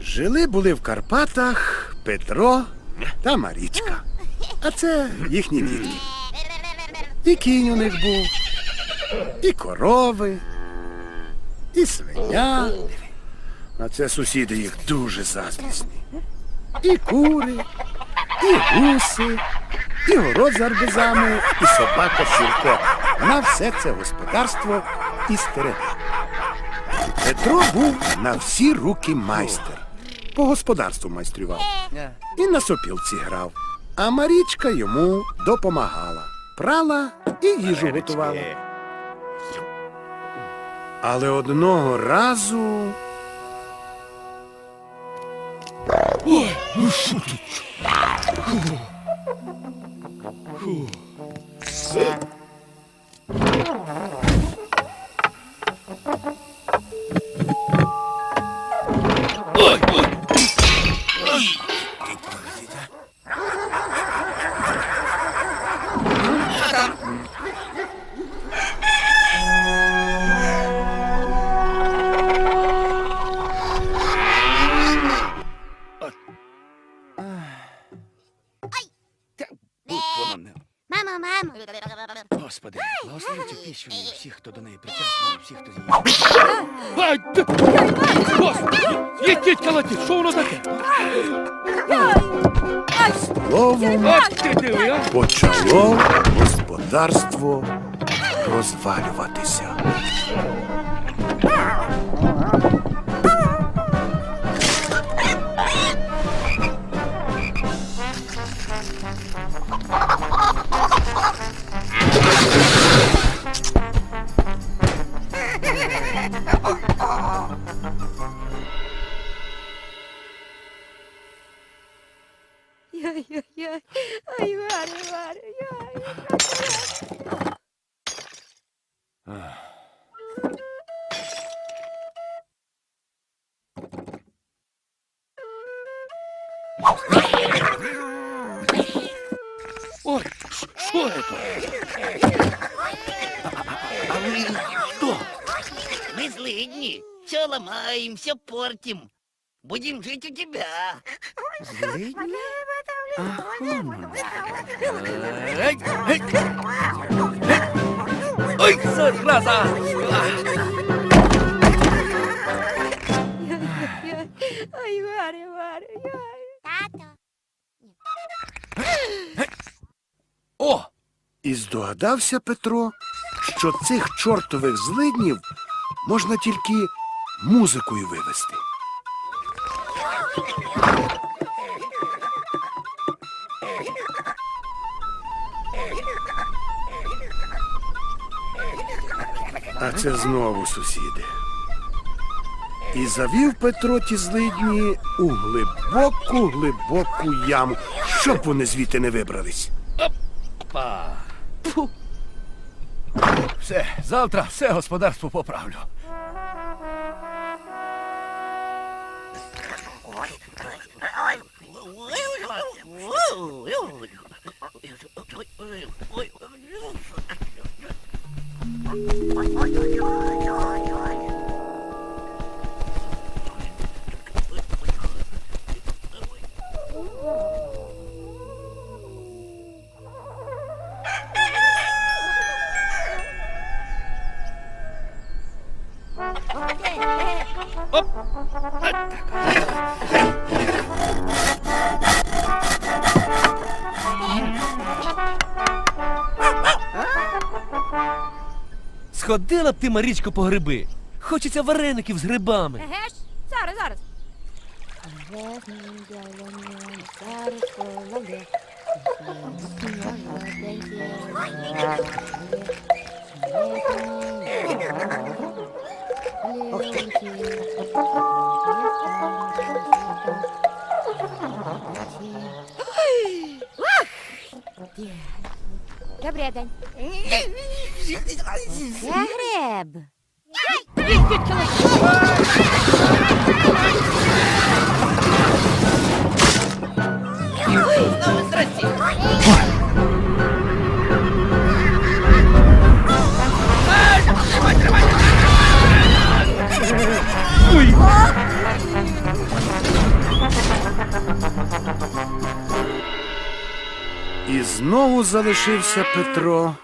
Жили були в Карпатах Петро та Марічка. А це їхні дітки. І кінь у них був, і корови, і свиня. А це сусіди їх дуже заздрісні. І кури, і гуси, і город з арбузами, і собака Сірко. На все це господарство і стерега. Петро був на всі руки майстер. По господарству майстрював. І на сопілці грав. А Марічка йому допомагала. Прала і їжу готувала. Але одного разу. Воно Мамо, мамо. Господи, благослови цю пісню і всіх, хто до неї причасний, і всіх, хто її... Ай, ти- Господи, їдіть калаті, що воно таке? Словом Ай, ти диви, а? почало господарство розвалюватися. Ой-ой-ой. Ой, Варя, Варя, ой. Ой, ш- що це? А ви хто? Мы злыдни. Все ломаем, все портим. Будем жить у тебя. Ой, зараза! Ой, Варя, Варя. Тато. О! І здогадався Петро, що цих чортових злиднів можна тільки музикою вивести. А це знову сусіди. І завів Петро ті злидні у глибоку, глибоку яму, щоб вони звідти не вибрались. Па. Фу. Все, завтра все господарство поправлю. Сходила б ти, Марічко, по гриби. Хочеться вареників з грибами. Еге ж? Зараз, зараз. Добрий день. Це греб. Здрасте. І знову залишився Петро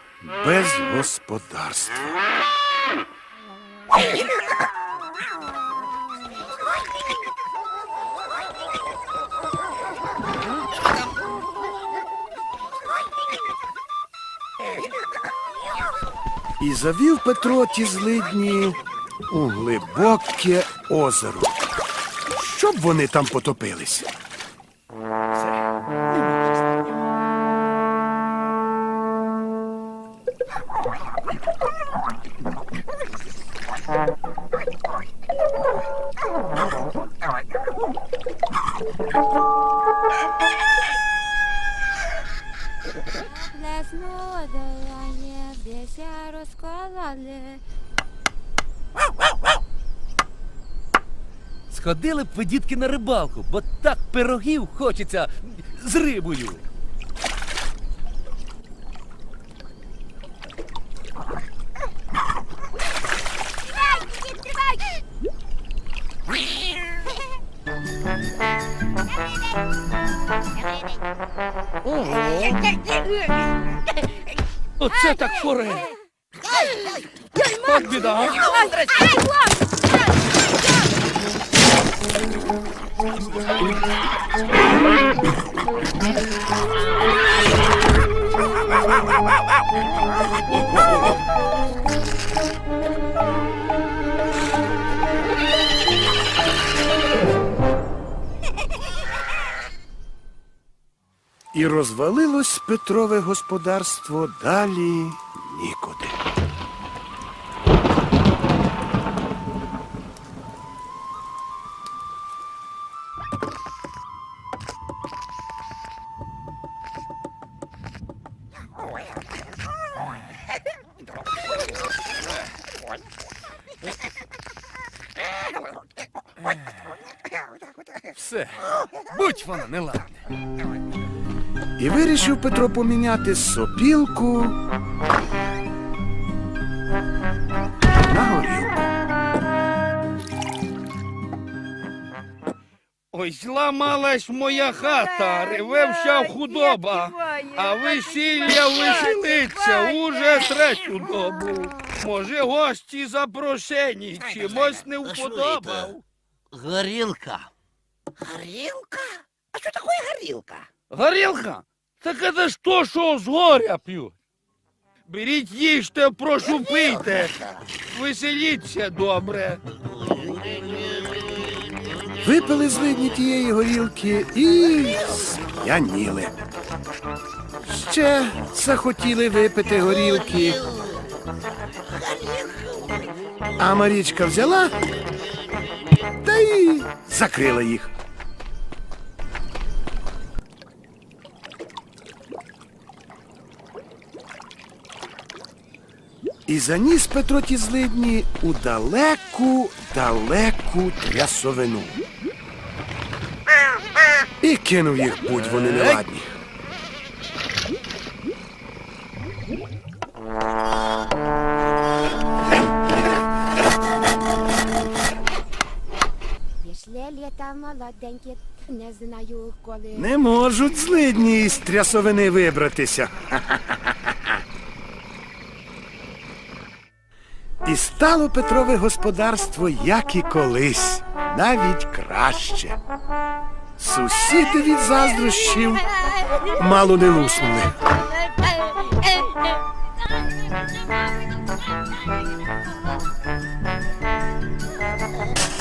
без господарства. І завів Петро ті злидні у глибоке озеро. Щоб вони там потопились. Сходили б ви, дітки, на рибалку, бо так пирогів хочеться з рибою. Оце так форель. От біда. а? І розвалилось Петрове господарство далі нікуди. Все. Будь воно неладне. І вирішив Петро поміняти сопілку на горілку. Ой, зламалась моя хата, реве вся худоба, а весілля веселиться уже третю добу. Може, гості запрошені, чимось не вподобав. Горілка. Горілка? А що таке горілка? Горілка? Так это ж то, що з горя п'ють. Беріть їжте, прошу пийте, веселіться добре. Випили злидні тієї горілки і сп'яніли. Ще захотіли випити горілки. А Марічка взяла та й закрила їх. І заніс Петро ті злидні у далеку, далеку трясовину. І кинув їх, будь вони неладні. Пішли літа молоденькі, не знаю коли. Не можуть злидні із трясовини вибратися. І стало Петрове господарство, як і колись, навіть краще. Сусіди від заздрощів мало не луснули.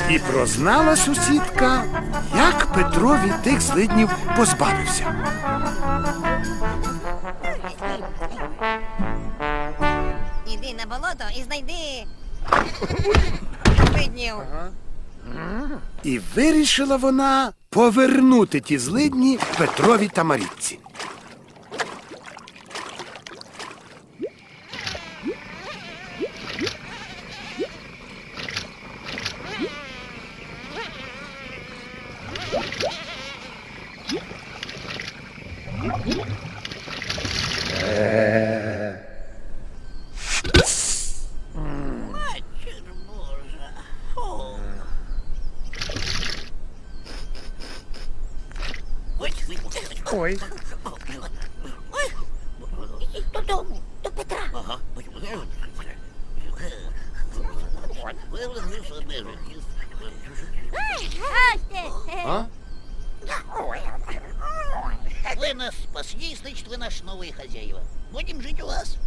І прознала сусідка, як Петро від тих злиднів позбавився. Іди на болото і знайди. Виднів. І вирішила вона повернути ті злидні Петрові та Марічці. Ой, ой, ой. Ой. вас есть, значит, вы хозяева. Будем жить у вас.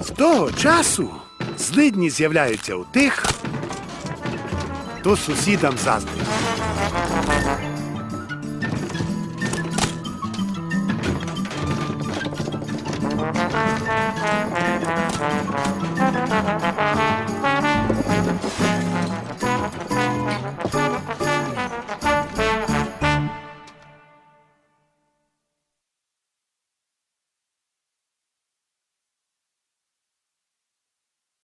З того часу злидні з'являються у тих, хто сусідам заздрить. ค่ะ